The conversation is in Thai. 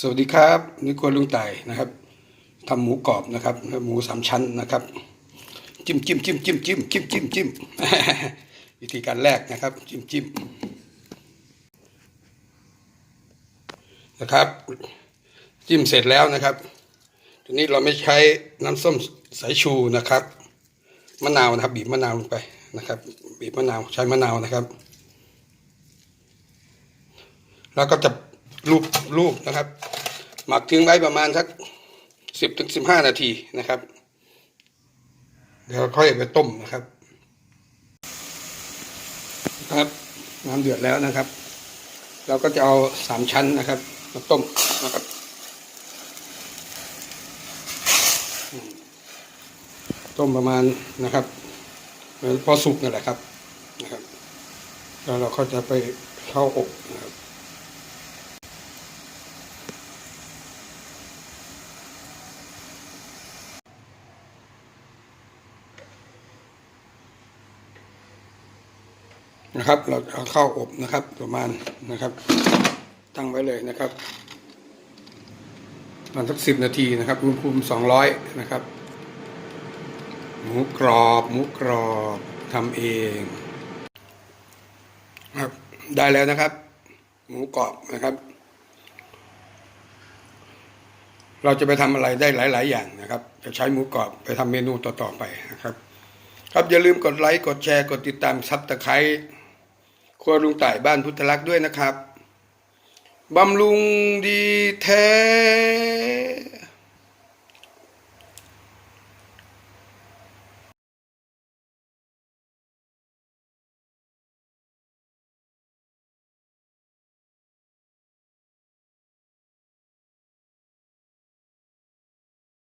สวัสดีครับนี่ครัวลุงไต่นะครับทำหมูกรอบนะครับ หมูสามชั้นนะครับ จิ้มจิ้มจิ้มจิ้มจิ้มจิ้มจิ้มจิ้มวิธีการแรกนะครับ จิ้มจิ้มนะครับ จิ้มเสร็จแล้วนะครับ ทีนี้เราไม่ใช้น้ำส้มสายชูนะครับมะนาวนะครับ บีบมะนาวลงไปนะครับ บีบมะนาวใช้มะนาวนะครับ แล้วก็จะ ลูบลูบนะครับ หมักทิ้งไว้ประมาณสักสิบถึงสิบห้านาทีนะครับ เดี๋ยวค่อยไปต้มนะครับ ครับน้ำเดือดแล้วนะครับ เราก็จะเอาสามชั้นนะครับมาต้มนะครับต้มประมาณนะครับพอสุกนั่นแหละครับนะครับ แล้วเราก็จะไปเข้าอบนะครับ นะครับ เราเอาเข้าอบนะครับ ประมาณนะครับ ตั้งไว้เลยนะครับประมาณสักสิบนาทีนะครับอุณหภูมิสองร้อยนะครับ หมูกรอบหมูกรอบทำเองครับได้แล้วนะครับ หมูกรอบนะครับ เราจะไปทำอะไรได้หลาย ๆ อย่างนะครับ จะใช้หมูกรอบไปทำเมนูต่อ ๆ ไปนะครับ ครับอย่าลืมกดไลค์ กดแชร์ กดติดตามซับตะไคร้ ครัวลุงต่ายบ้านพุทธลักษณ์ด้วยนะครับบำรุงดีแท้